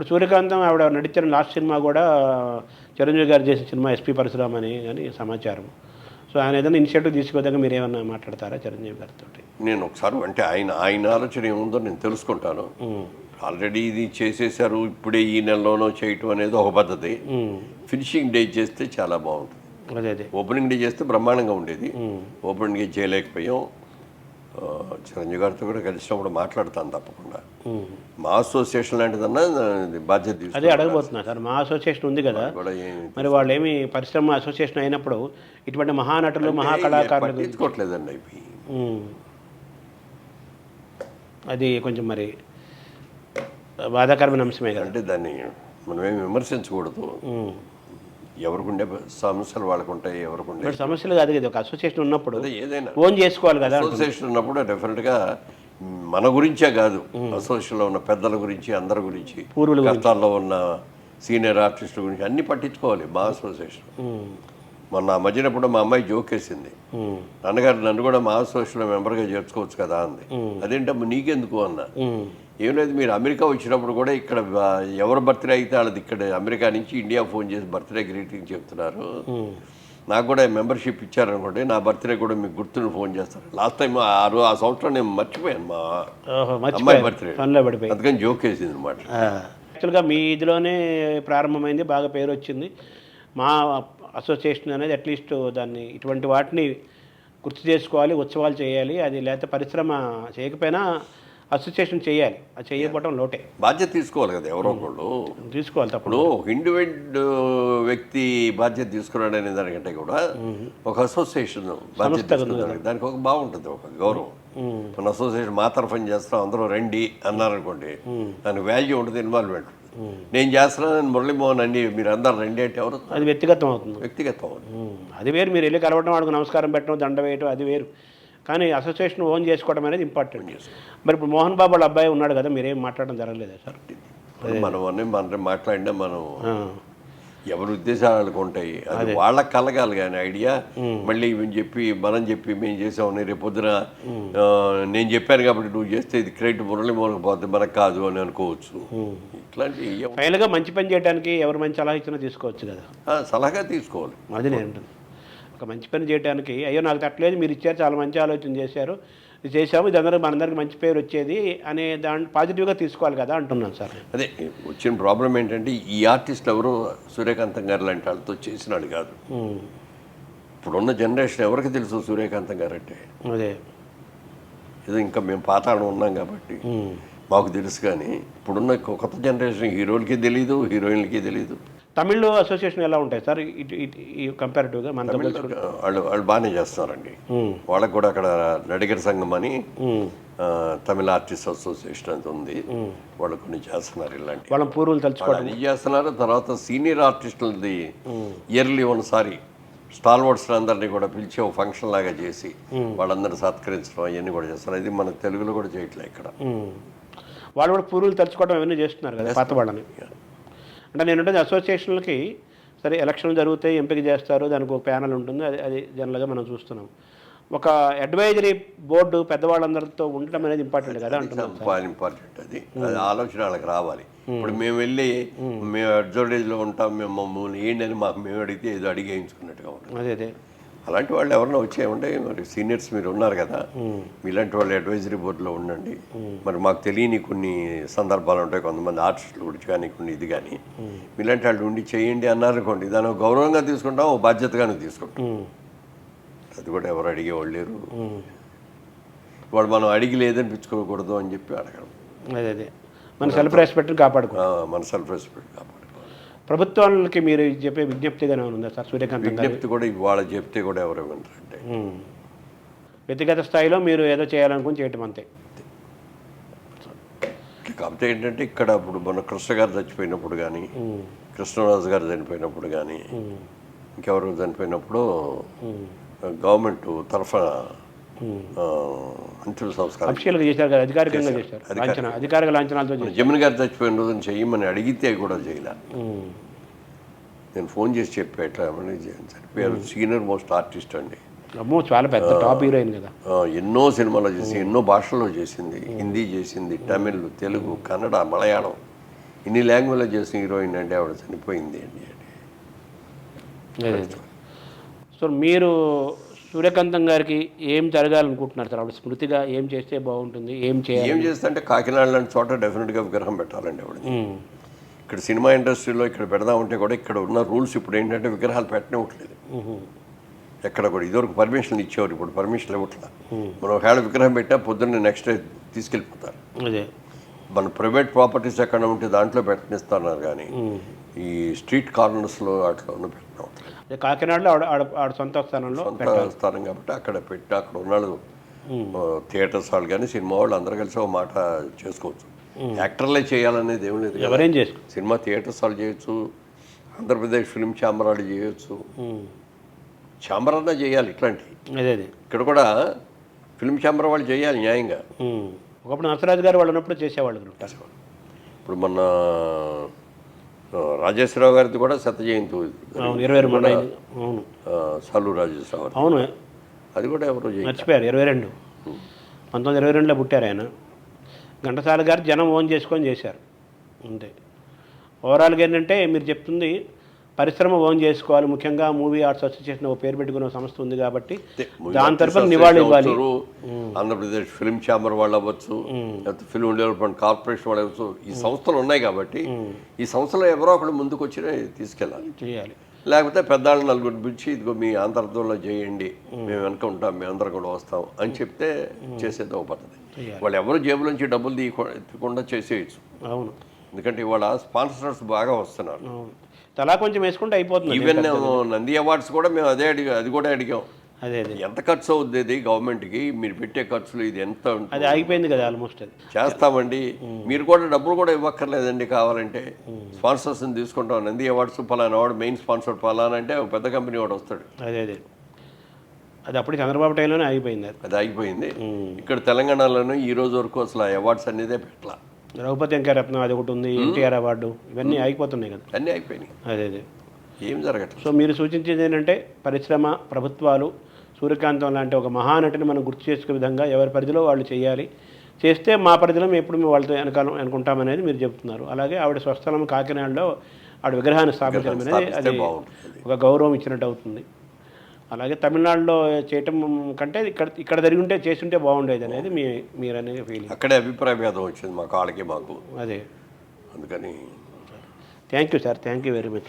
ఇప్పుడు సూర్యకాంతం ఆవిడ నడిచిన లాస్ట్ సినిమా కూడా చిరంజీవి గారు చేసిన సినిమా ఎస్పీ పరశురామ్ అని అని సమాచారం. సో ఆయన ఏదైనా ఇనిషియేటివ్ తీసుకోదాకా మీరు ఏమన్నా మాట్లాడతారా చిరంజీవి గారితో నేను ఒకసారి అంటే ఆయన ఆయన ఆలోచన ఏముందో నేను తెలుసుకుంటాను. ఆల్రెడీ ఇది చేసేసారు ఇప్పుడే ఈ నెలలోనో చేయటం అనేది ఒక పద్ధతి. ఫినిషింగ్ డే చేస్తే చాలా బాగుంటుంది. అదే అదే. ఓపెనింగ్ డే చేస్తే బ్రహ్మాండంగా ఉండేది. ఓపెనింగ్ డే చేయలేకపోయాం. చిరంజీవి గారితో కూడా కలిసినప్పుడు మాట్లాడతాను తప్పకుండా. మా అసోసియేషన్ లాంటిదన్నా బాధ్యత అదే అడగబోతున్నా సార్ మా అసోసియేషన్ ఉంది కదా. మరి వాళ్ళు ఏమి పరిశ్రమ అసోసియేషన్ అయినప్పుడు ఇటువంటి మహానటులు మహాకళాకారులు పట్టించుకోవట్లేదండి అవి. అది కొంచెం మరి బాధాకరమైన అంశమే కదా. అంటే దాన్ని మనమేం విమర్శించకూడదు. ఎవరికుండే సమస్యలు వాళ్ళకు ఉంటాయి ఇప్పుడు సమస్యలు కాదు కదా ఒక అసోసియేషన్ ఉన్నప్పుడు ఏదైనా ఓన్ చేసుకోవాలి కదా అసోసియేషన్ ఉన్నప్పుడు డెఫినెట్గా మన గురించే కాదు అసోసియేషన్లో ఉన్న పెద్దల గురించి అందరి గురించి పూర్వుల కష్టాల్లో ఉన్న సీనియర్ ఆర్టిస్టుల గురించి అన్ని పట్టించుకోవాలి మా అసోసియేషన్. మొన్న ఆ మధ్యన ఎప్పుడో మా అమ్మాయి జోకేసింది. నాన్నగారు నన్ను కూడా మా అసోసియేషన్లో మెంబర్గా చేర్చుకోవచ్చు కదా అంది. అదేంటమ్మా నీకెందుకు అన్నా. ఏం లేదు మీరు అమెరికా వచ్చినప్పుడు కూడా ఇక్కడ ఎవరు బర్త్డే అయితే వాళ్ళది ఇక్కడ అమెరికా నుంచి ఇండియా ఫోన్ చేసి బర్త్డే గ్రీటింగ్ చెప్తున్నారు. ఉమ్. నాకు కూడా మెంబర్షిప్ ఇచ్చారనుకోండి నా బర్త్డే కూడా మీకు గుర్తుని ఫోన్ చేస్తారు. లాస్ట్ టైం ఆ రో- ఆ సంవత్సరం నేను మర్చిపోయాను మా అమ్మాయి బర్త్డే. అందుకని జోక్ వేసింది అనమాట యాక్చువల్గా మీ ఇదిలోనే ప్రారంభమైంది బాగా పేరు వచ్చింది. మా అసోసియేషన్ అనేది అట్లీస్ట్ దాన్ని ఇటువంటి వాటిని గుర్తు చేసుకోవాలి ఉత్సవాలు చేయాలి అది లేకపోతే పరిశ్రమ చేయకపోయినా అసోసియేషన్ చేయాలి. అది చేయకపోవడం లోటే. బాధ్యత తీసుకోవాలి కదా ఎవరో ఒకళ్ళు. తీసుకోవాలి తప్పుడు ఒక ఇండివిజువల్ వ్యక్తి బాధ్యత తీసుకున్నాడు అనే దానికంటే కూడా ఒక అసోసియేషన్ బాధ్యత దానికి ఒక బాగుంటుంది ఒక గౌరవం. మన అసోసియేషన్ మా తరఫున చేస్తాం అందరూ రండి అన్నారనుకోండి దానికి వాల్యూ ఉంటుంది ఇన్వాల్వ్మెంట్ నేను చేస్తున్నాను మురళీమోహన్ అండి మీరు అందరు రండి అంటే ఎవరు? అది వ్యక్తిగతం అవుతుంది. వ్యక్తిగతం అవుతుంది. అది వేరు మీరు వెళ్ళి కలవడం వాడికి నమస్కారం పెట్టడం దండ వేయటం అది వేరు. కానీ అసోసియేషన్ ఓన్ చేసుకోవడం అనేది ఇంపార్టెంట్. మరి ఇప్పుడు మోహన్ బాబు వాళ్ళ అబ్బాయి ఉన్నాడు కదా మీరేం మాట్లాడడం జరగలేదా సార్? మనం అన్నీ మనం మాట్లాడినా మనం ఎవరి ఉద్దేశాలు వాళ్ళకు ఉంటాయి? అది వాళ్ళకి కలగాలి కానీ ఐడియా. మళ్ళీ ఇవని చెప్పి మనం చెప్పి మేము చేసామని రేపు పొద్దున నేను చెప్పాను కాబట్టి నువ్వు చేస్తే ఇది క్రెడిట్ మురళి మూలకి పోతే మనకు కాదు అని అనుకోవచ్చు. ఇట్లాంటి ఫైనల్గా మంచి పని చేయడానికి ఎవరు మంచి సలహా ఇచ్చినా తీసుకోవచ్చు కదా. సలహా తీసుకోవాలి. అది నేను. ఒక మంచి పని చేయడానికి అయ్యో నాకు తట్టలేదు మీరు ఇచ్చారు చాలా మంచి ఆలోచన చేశారు. ఇది చేసాము ఇది అందరికి మనందరికి మంచి పేరు వచ్చేది అనే దాన్ని పాజిటివ్గా తీసుకోవాలి కదా అంటున్నాను సార్. అదే వచ్చిన ప్రాబ్లం ఏంటంటే ఈ ఆర్టిస్ట్ ఎవరు సూర్యకాంతం గారు లాంటి వాళ్ళతో చేసినాడు కాదు. ఇప్పుడున్న జనరేషన్ ఎవరికి తెలుసు సూర్యకాంతం గారు అంటే? అదే. ఏదో ఇంకా మేము పాతాళం ఉన్నాం కాబట్టి. మాకు తెలుసు కానీ ఇప్పుడున్న కొత్త జనరేషన్ హీరోలకి తెలీదు హీరోయిన్లకి తెలీదు. తమిళ్ అసోసియేషన్ ఎలా ఉంటాయి? సార్ ఇటు ఇటు ఈ కంపారిటివ్గా పోల్చుకుంటే? వాళ్ళు వాళ్ళు బాగానే చేస్తున్నారండి. వాళ్ళకు కూడా అక్కడ నడిగర్ సంఘం అని తమిళ ఆర్టిస్ట్ అసోసియేషన్ అని ఉంది. వాళ్ళు కొన్ని చేస్తున్నారు ఇలాంటి. వాళ్ళ పూర్వులు తలుచుకోవడం. అది చేస్తున్నారు. తర్వాత సీనియర్ ఆర్టిస్టులది ఇయర్లీ ఒకసారి స్టాల్ వర్డ్స్ అందరినీ కూడా పిలిచి ఒక ఫంక్షన్ లాగా చేసి వాళ్ళందరూ సత్కరించడం అవన్నీ కూడా చేస్తున్నారు. ఇది మన తెలుగులో కూడా చేయట్లే ఇక్కడ. వాళ్ళు కూడా పూర్వులు తలుచుకోవడం అవన్నీ చేస్తున్నారు కదా పాత వాళ్ళని. అంటే నేను ఉంటుంది అసోసియేషన్లకి సరే ఎలక్షన్ జరుగుతాయి ఎంపిక చేస్తారు దానికి ఒక ప్యానల్ ఉంటుంది అది అది జనరల్గా మనం చూస్తున్నాం. ఒక అడ్వైజరీ బోర్డు పెద్దవాళ్ళందరితో ఉండటం అనేది ఇంపార్టెంట్ కదా అంటున్నాం ఇంపార్టెంట్ అది. అది ఆలోచన వాళ్ళకి రావాలి. ఇప్పుడు మేము వెళ్ళి మేము. అడ్వర్టైజ్లో ఉంటాం మేము మమ్మల్ని ఏంటి అని మాకు మేము అడిగితే ఏదో అడిగేయించుకున్నట్టుగా ఉంటుంది. అదే అదే. అలాంటి వాళ్ళు ఎవరైనా వచ్చాయంటే మరి సీనియర్స్ మీరు ఉన్నారు కదా మీలాంటి వాళ్ళు అడ్వైజరీ బోర్డులో ఉండండి. మరి మాకు తెలియని కొన్ని సందర్భాలు ఉంటాయి కొంతమంది ఆర్టిస్టులు గురించి కానీ కొన్ని ఇది కానీ. మీలాంటి వాళ్ళు ఉండి చేయండి అన్నారనుకోండి దాన్ని గౌరవంగా తీసుకుంటాం ఒక బాధ్యతగానే తీసుకుంటాం అది కూడా ఎవరు అడిగేవాళ్ళు లేరు. వాడు మనం అడిగి లేదనిపించుకోకూడదు అని చెప్పి అడగడం. అదే అదే. మన సెల్ఫ్ రెస్పెక్ట్ని కాపాడుకో మన సెల్ఫ్ రెస్పెక్ట్ కాపాడుకోవాలి ప్రభుత్వాలకి మీరు చెప్పే విజ్ఞప్తిగానే ఉందా సార్ సూర్యకాంత్ విజ్ఞప్తి కూడా ఇవాళ చెప్తే కూడా ఎవరు ఉమ్. వ్యక్తిగత స్థాయిలో మీరు ఏదో చేయాలనుకుని చేయటం అంతే. కాకపోతే ఏంటంటే ఇక్కడ ఇప్పుడు మన కృష్ణ గారు చచ్చిపోయినప్పుడు కానీ కృష్ణరాజు గారు చనిపోయినప్పుడు కానీ ఇంకెవరు చనిపోయినప్పుడు గవర్నమెంట్ తరఫున అంతిమ సంస్కారం. అఫీషియల్గా చేశారు కదా అధికారికంగా చేశారు. లాంఛన అధికారిక లాంఛనాలతో చేశారు. జమిని గారు చచ్చిపోయిన రోజున చెయ్యమని అడిగితే కూడా చేయలే. నేను ఫోన్ చేసి చెప్పా ఎట్లా ఏమని చనిపోయారు సీనియర్ మోస్ట్ ఆర్టిస్ట్ అండి. అమ్మో చాలా పెద్ద టాప్ హీరోయిన్ కదా. ఎన్నో సినిమాలు చేసి ఎన్నో భాషల్లో చేసింది. హిందీ చేసింది తమిళ్ తెలుగు కన్నడ మలయాళం. ఇన్ని లాంగ్వేజ్లో చేసిన హీరోయిన్ అంటే ఆవిడ చనిపోయింది అండి. సో మీరు సూర్యకాంతం గారికి ఏం జరగాలనుకుంటున్నారు సార్? ఆవిడ స్మృతిగా ఏం చేస్తే బాగుంటుంది? ఏం చేయాలి? ఏం చేస్తుంటే కాకినాడ లాంటి చోట డెఫినెట్గా విగ్రహం పెట్టాలండి ఆవిడ. ఇక్కడ సినిమా ఇండస్ట్రీలో ఇక్కడ పెడదామంటే కూడా ఇక్కడ ఉన్న రూల్స్ ఇప్పుడు ఏంటంటే విగ్రహాలు పెట్టనివ్వట్లేదు. ఎక్కడ కూడా ఇదివరకు పర్మిషన్ ఇచ్చేవారు ఇప్పుడు పర్మిషన్ ఇవ్వట్లా. మనం ఒకవేళ విగ్రహం పెట్టా పొద్దున్న నెక్స్ట్ డే తీసుకెళ్ళిపోతారు. అదే. మన ప్రైవేట్ ప్రాపర్టీస్ ఎక్కడ ఉంటే దాంట్లో పెట్టనిస్తున్నారు కానీ ఈ స్ట్రీట్ కార్నర్స్లో అట్లా ఉన్న పెట్టడం కాకినాడలో ఆడ ఆవిడ సొంత స్థానంలో స్థానం కాబట్టి అక్కడ పెట్టి అక్కడ ఉన్నాడు. థియేటర్స్ వాళ్ళు కానీ సినిమా వాళ్ళు అందరూ కలిసి ఒక మాట చేసుకోవచ్చు. యాక్టర్లే చేయాలనేది ఏం లేదు. ఎవరేం చేసుకో సినిమా థియేటర్స్ వాళ్ళు చేయొచ్చు ఆంధ్రప్రదేశ్ ఫిల్మ్ ఛాంబర్ వాళ్ళు చేయొచ్చు. ఛాంబర్ అన్నా చేయాలి ఇట్లాంటివి ఇక్కడ కూడా ఫిల్మ్ ఛాంబర్ వాళ్ళు చేయాలి న్యాయంగా. ఒకప్పుడు నరసరాజు గారు వాళ్ళు ఉన్నప్పుడు చేసేవాళ్ళు. ఇప్పుడు మన ఆ, రాజేశ్వరరావు గారిది కూడా శత జయంతి ఇరవై రెండు. అవును. ఆ, సాలు రాజేశ్వరరావు అవును. అది కూడా ఎవరు మర్చిపోయారు ఇరవై రెండు. పంతొమ్మిది ఇరవై రెండులో పుట్టారు ఆయన. ఘంటసాల గారు జనం ఓన్ చేసుకొని చేశారు. అంతే. ఓవరాల్గా ఏంటంటే మీరు చెప్తుంది పరిశ్రమ ఓన్ చేసుకోవాలి. ముఖ్యంగా మూవీ ఆర్ట్స్ అసోసియేషన్ ఒక పేరు పెట్టుకున్న సంస్థ ఉంది కాబట్టి దాని తరఫున నివాళి ఇవ్వాలి. ఆంధ్రప్రదేశ్ ఫిల్మ్ ఛాంబర్ వాళ్ళు అవ్వచ్చు లేకపోతే ఫిల్మ్ డెవలప్మెంట్ కార్పొరేషన్ వాళ్ళు అవ్వచ్చు ఈ సంస్థలు ఉన్నాయి కాబట్టి ఈ సంస్థలో ఎవరో ఒకళ్ళు ముందుకు వచ్చి తీసుకెళ్ళాలి. చేయాలి. లేకపోతే పెద్దాళ్ళు నలుగురు పిలిచి ఇదిగో మీ ఆంధ్రప్రదేశ్లో చేయండి మేము. వెనక ఉంటాం మేము అందరం కూడా వస్తాం అని చెప్తే చేసేది ఒక పద్ధతి. వాళ్ళు ఎవరు జేబులోంచి డబ్బులు తీయకుండా చేసేయచ్చు. అవును. ఎందుకంటే ఇవాళ స్పాన్సర్స్ బాగా వస్తున్నారు. తలా కొంచెం వేసుకుంటే అయిపోతుంది. ఈవెన్ నంది అవార్డ్స్ కూడా మేము అదే అడిగా అది కూడా అడిగాం. అదే అదే. ఎంత ఖర్చు అవుద్ది ఇది గవర్నమెంట్కి? మీరు పెట్టే ఖర్చులు ఇది ఎంత? అది ఆగిపోయింది కదా ఆల్మోస్ట్ అది. చేస్తామండి. మీరు కూడా డబ్బులు కూడా ఇవ్వక్కర్లేదండి కావాలంటే. స్పాన్సర్స్ని తీసుకుంటాం. నంది అవార్డ్స్ పలానా అవార్డు మెయిన్ స్పాన్సర్ పలానా అంటే ఒక పెద్ద కంపెనీ వాడు వస్తాడు. అదే అదే. అది అప్పుడు చంద్రబాబు టైంలోనే ఆగిపోయింది అది. అది ఆగిపోయింది. ఇక్కడ తెలంగాణలోనూ ఈ రోజు వరకు అసలు ఆ అవార్డ్స్ అనేదే పెట్టలా. ద్రౌపది వెంకయ్య రత్నం అది ఒకటి ఉంది ఎన్టీఆర్ అవార్డు ఇవన్నీ ఆగిపోతున్నాయి కదా. అన్నీ అయిపోయినాయి అదే అదే. ఏం జరగట్లేదు. సో మీరు సూచించేది ఏంటంటే పరిశ్రమ ప్రభుత్వాలు సూర్యకాంతం లాంటి ఒక మహానటిని మనం గుర్తు చేసుకునే విధంగా ఎవరి పరిధిలో వాళ్ళు చేయాలి. చేస్తే మా పరిధిలో మేము ఎప్పుడు మేము వాళ్ళతో వెనకాల అనుకుంటామనేది మీరు చెప్తున్నారు. అలాగే ఆవిడ స్వస్థలం కాకినాడలో ఆవిడ విగ్రహాన్ని స్థాపించడం అనేది అది. ఒక గౌరవం ఇచ్చినట్టు అవుతుంది. అలాగే తమిళనాడులో చేయటం కంటే ఇక్కడ ఇక్కడ జరిగి ఉంటే చేసి ఉంటే బాగుండేది అనేది మీ మీరు అనేది ఫీలింగ్ అక్కడే అభిప్రాయ భేదం వచ్చింది మా కాళ్ళకి మాకు. అదే. అందుకని thank you sir thank you very much